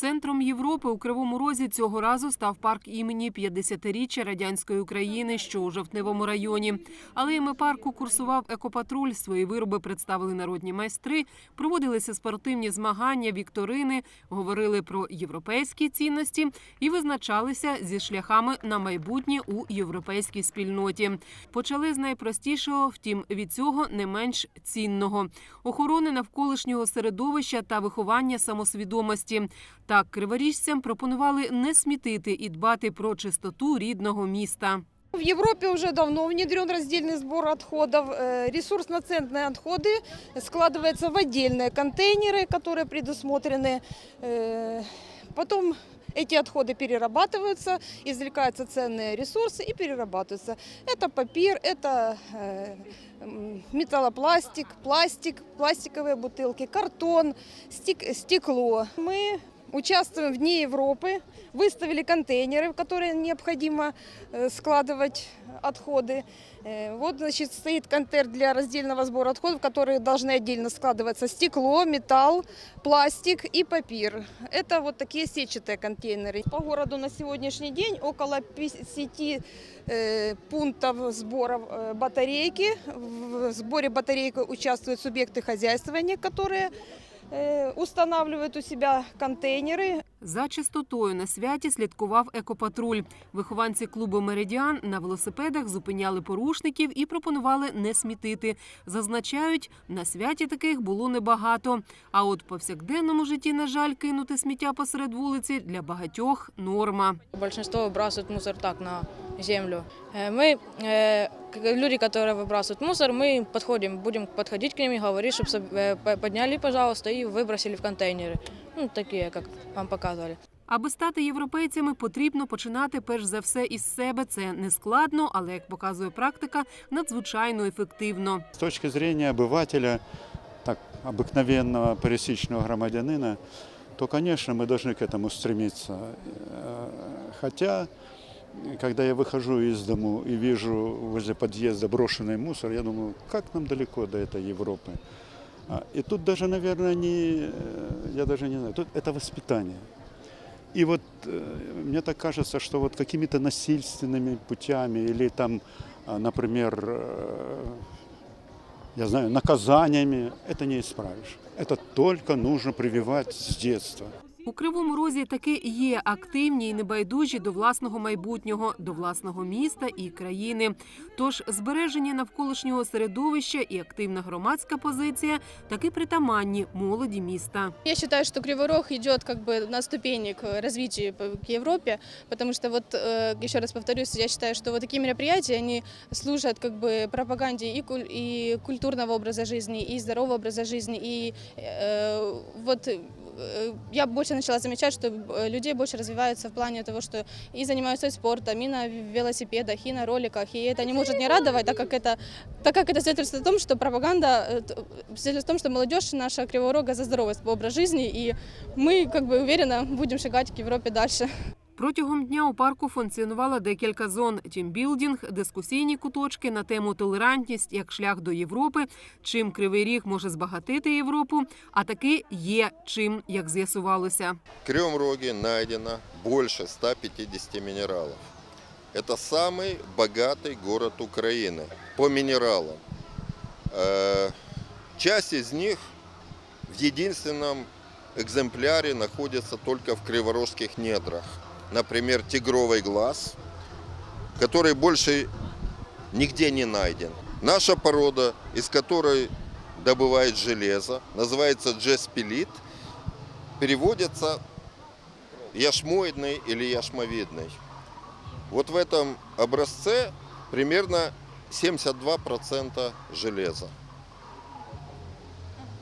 Центром Європи у Кривому Розі цього разу став парк імені 50-річчя радянської України, що у жовтневому районі. Алеями парку курсував екопатруль. Свої вироби представили народні майстри, проводилися спортивні змагання, вікторини, говорили про європейські цінності і визначалися зі шляхами на майбутнє у європейській спільноті. Почали з найпростішого, втім від цього не менш цінного охорони навколишнього середовища та виховання самосвідомості. Так, криворіжцям пропонували не смітити і дбати про чистоту рідного міста. В Европе уже давно внедрен раздельный сбор отходов. Э, Ресурсно-ценные отходы складываются в отдельные контейнеры, которые предусмотрены. Э, Потом эти отходы перерабатываются, извлекаются ценные ресурсы и перерабатываются. Это папир, это э, м, металлопластик, пластик, пластиковые бутылки, картон, стек- стекло. Мы участвуем в Дне Европы, выставили контейнеры, в которые необходимо э, складывать отходы. Э, Вот, значит, стоит контейнер для раздельного сбора отходов, которые должны отдельно складываться стекло, металл, пластик и папир. Это вот такие сетчатые контейнеры. По городу на сегодняшний день около 50 э, пунктов сбора батарейки. В сборе батарейки участвуют субъекты хозяйствования, которые устанавливают у себя контейнеры, За чистотою на святі слідкував екопатруль. Вихованці клубу Меридіан на велосипедах зупиняли порушників і пропонували не смітити. Зазначають, на святі таких було небагато. А от в повсякденному житті, на жаль, кинути сміття посеред вулиці для багатьох норма. Большинство выбрасывают мусор так на землю. Э, Мы, э, как люди, которые выбрасывают мусор, мы подходим, будем подходить к ним и говорить, чтобы подняли, пожалуйста, и выбросили в контейнеры. Ну, такие, как вам показывали. Аби стати європейцями, потрібно починати перш за все із себе. Це не складно, але як показує практика, надзвичайно ефективно. С точки зрения обывателя, так, обыкновенного пересечного громадянина, то, конечно, мы должны к этому стремиться. Э, Хотя, когда я выхожу из дому и вижу возле подъезда брошенный мусор, я думаю, как нам далеко до этой Европы. А, И тут даже, наверное, не, э, я даже не знаю, тут это воспитание. И вот э, мне так кажется, что вот какими-то насильственными путями или там, а, например, э, я знаю, наказаниями это не исправишь. Это только нужно прививать с детства. У кривому розі таки є активні і небайдужі до власного майбутнього, до власного міста і країни. Тож збереження навколишнього середовища і активна громадська позиція таки притаманні молоді міста. Я считаю, что Кривой Рог идет как бы на ступени к развитию п- к Европе, потому что вот э, еще раз повторюсь, я считаю, что вот такие мероприятия они служат как бы пропаганде и, куль- и культурного образа жизни, и здорового образа жизни, и э, вот э, я больше начала замечать, что э, людей больше развиваются в плане того, что и занимаются и спортом, и на велосипедах, и на роликах, и это не может не радовать, так как это, так как это свидетельствует о том, что пропаганда э, т- свидетельствует о том, что молодежь наша Кривого Рога за здоровый образ жизни, и мы, как бы уверенно, будем шагать к Европе дальше. Протягом дня у парку функціонувало декілька зон: тімбілдинг, дискусійні куточки на тему толерантність як шлях до Європи, чим кривий ріг може збагатити Європу. А таки є чим, як з'ясувалося. В Кривом Роге найдено больше 150 минералов. Это самый богатый город Украины по минералам. Э, Часть из них в единственном экземпляре находится только в криворожских недрах. Например, тигровый глаз, который больше нигде не найден. Наша порода, из которой добывают железо, называется джеспилит, переводится яшмоидный или яшмовидный. Вот в этом образце примерно 72% железа.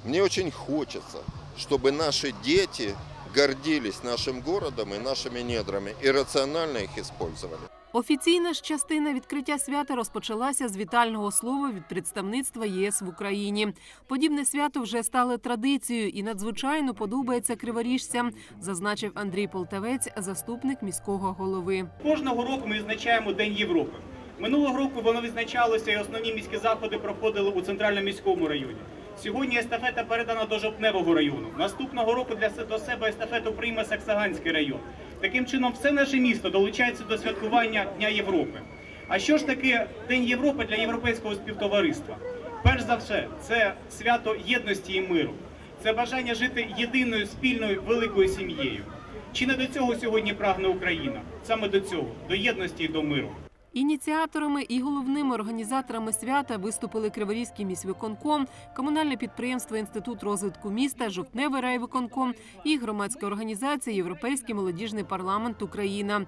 Мне очень хочется, чтобы наши дети гордились нашим городом и нашими недрами и рационально их использовали. Офіційна ж частина відкриття свята розпочалася з вітального слова від представництва єС в Україні. Подібне свято вже стало традицією і надзвичайно подобається криворіжцям, зазначив Андрій Полтавець, заступник міського голови. Кожного року ми відзначаємо День Європи. Минулого року воно відзначалося і основні міські заходи проходили у центральному міському районі. Сьогодні естафета передана до Жовтневого району. Наступного року для до себе естафету прийме Саксаганський район. Таким чином, все наше місто долучається до святкування Дня Європи. А що ж таке День Європи для європейського співтовариства? Перш за все, це свято єдності і миру. Це бажання жити єдиною спільною великою сім'єю. Чи не до цього сьогодні прагне Україна? Саме до цього, до єдності і до миру. Ініціаторами і головними організаторами свята виступили Криворізький міськвиконком, комунальне підприємство Інститут розвитку міста, Жовтневий райвиконком і громадська організація Європейський молодіжний парламент Україна.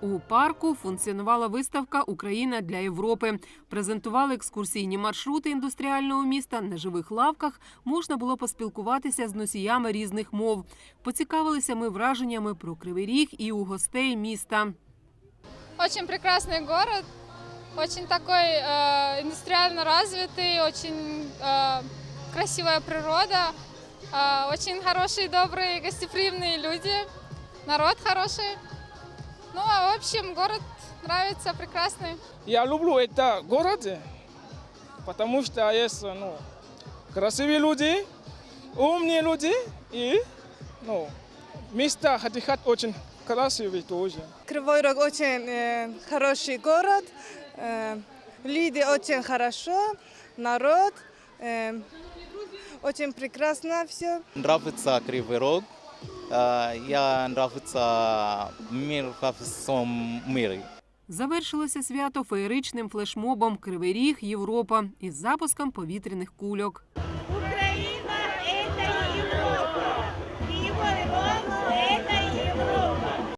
У парку функціонувала виставка Україна для Європи. Презентували екскурсійні маршрути індустріального міста. На живих лавках можна було поспілкуватися з носіями різних мов. Поцікавилися ми враженнями про Кривий Ріг і у гостей міста. Очень прекрасный город, очень такой э, индустриально развитый, очень э, красивая природа, э, очень хорошие, добрые, гостеприимные люди, народ хороший. Ну, а в общем, город нравится, прекрасный. Я люблю это город, потому что есть ну, красивые люди, умные люди и ну, места отдыхать очень красивые тоже. Кривой Рог очень э, хороший город, э, люди очень хорошо, народ э, очень прекрасно все. Нравится Кривый Рог. Э, Я нравится мир во всем мире. Завершилося свято феєричним флешмобом Кривий Ріг Європа із запуском повітряних кульок.